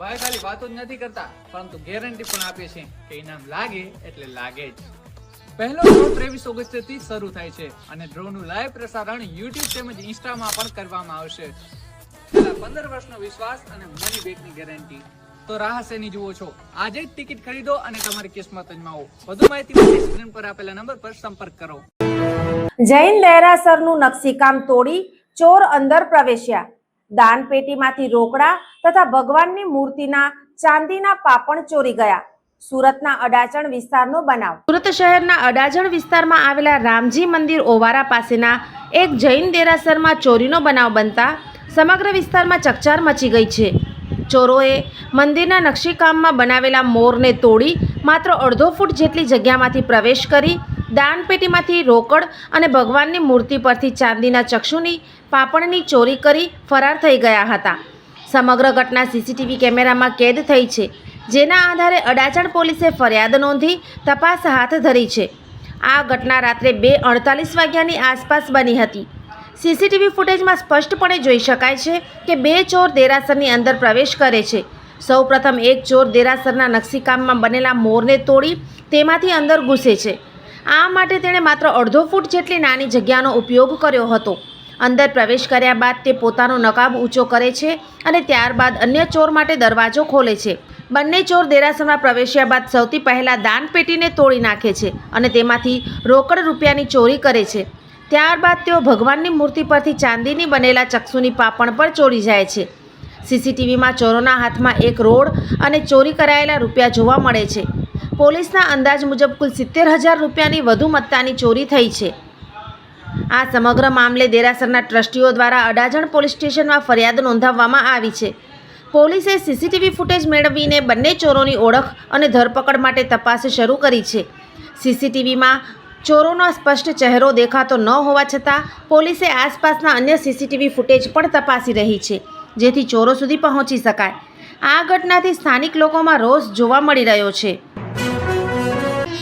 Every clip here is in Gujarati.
ભાઈ ખાલી વાતો જ નથી કરતા, પરંતુ ગેરંટી પણ આપે છે કે ઇનામ લાગે એટલે લાગે જ. પહેલો ડ્રો ત્રેવીસ ઓગસ્ટથી શરૂ થાય છે અને ડ્રો નું લાઈવ પ્રસારણ યુટ્યુબ તેમજ ઇન્સ્ટામાં પણ કરવામાં આવશે. પંદર વર્ષનો વિશ્વાસ અને મની બેકની ગેરંટી તો રાહ શેની જુઓ છો? આજે જ ટિકિટ ખરીદો અને તમારી કિસ્મત અજમાવો. વધુ માહિતી માટે સ્ક્રીન પર આપેલા નંબર પર સંપર્ક કરો. જૈન દેરાસરનું નકશીકામ તોડી ચોર અંદર પ્રવેશ્યા. દાન પેટીમાંથી રોકડા તથા ભગવાનની મૂર્તિના ચાંદીના પાપણ ચોરી ગયા. સુરતના અડાજણ વિસ્તારનો બનાવ. સુરત શહેરના અડાજણ વિસ્તારમાં આવેલા રામજી મંદિર ઓવારા પાસેના એક જૈન દેરાસરમાં ચોરીનો બનાવ બનતા સમગ્ર વિસ્તારમાં ચકચાર મચી ગઈ છે. ચોરોએ મંદિરના નકશીકામમાં બનાવેલા મોરને તોડી માત્ર અડધો ફૂટ જેટલી જગ્યામાંથી પ્રવેશ કરી દાનપેટીમાંથી રોકડ અને ભગવાનની મૂર્તિ પરથી ચાંદીના ચક્ષુની પાપણની ચોરી કરી ફરાર થઈ ગયા હતા. સમગ્ર ઘટના સીસીટીવી કેમેરામાં કેદ થઈ છે, જેના આધારે અડાજણ પોલીસે ફરિયાદ નોંધી તપાસ હાથ ધરી છે. આ ઘટના રાત્રે બે અડતાલીસ વાગ્યાની આસપાસ બની હતી. સીસીટીવી ફૂટેજમાં સ્પષ્ટપણે જોઈ શકાય છે કે બે ચોર દેરાસરની અંદર પ્રવેશ કરે છે. સૌપ્રથમ એક ચોર દેરાસરના નકશીકામમાં બનેલા મોરને તોડી તેમાંથી અંદર ઘૂસે છે. આ માટે તેણે માત્ર અડધો ફૂટ જેટલી નાની જગ્યાનો ઉપયોગ કર્યો હતો. અંદર પ્રવેશ કર્યા બાદ તે પોતાનો નકાબ ઊંચો કરે છે અને ત્યારબાદ અન્ય ચોર માટે દરવાજો ખોલે છે. બંને ચોર દેરાસરમાં પ્રવેશ્યા બાદ સૌથી પહેલાં દાનપેટીને તોડી નાખે છે અને તેમાંથી રોકડ રૂપિયાની ચોરી કરે છે. ત્યારબાદ તેઓ ભગવાનની મૂર્તિ પરથી ચાંદીની બનેલા ચક્ષુની પાપણ પર ચોરી જાય છે. સીસીટીવીમાં ચોરોના હાથમાં એક રોડ અને ચોરી કરાયેલા રૂપિયા જોવા મળે છે. પોલીસના અંદાજ મુજબ કુલ સિત્તેર હજાર રૂપિયાની વધુ મત્તાની ચોરી થઈ છે. આ સમગ્ર મામલે દેરાસરના ટ્રસ્ટીઓ દ્વારા અડાજણ પોલીસ સ્ટેશનમાં ફરિયાદ નોંધાવવામાં આવી છે. પોલીસે સીસીટીવી ફૂટેજ મેળવીને બંને ચોરોની ઓળખ અને ધરપકડ માટે તપાસ શરૂ કરી છે. સીસીટીવીમાં ચોરોનો સ્પષ્ટ ચહેરો દેખાતો ન હોવા છતાં પોલીસે આસપાસના અન્ય સીસીટીવી ફૂટેજ પણ તપાસી રહી છે, જેથી ચોરો સુધી પહોંચી શકાય. આ ઘટનાથી સ્થાનિક લોકોમાં રોષ જોવા મળી રહ્યો છે.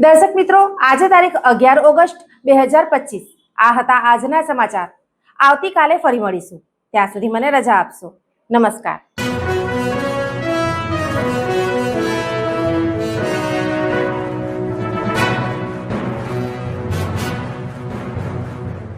દર્શક મિત્રો, આજે તારીખ અગિયાર ઓગસ્ટ બે હજાર પચીસ. આ હતા આજના સમાચાર. આવતીકાલે ફરી મળીશું. ત્યાં સુધી મને રજા આપશો. નમસ્કાર.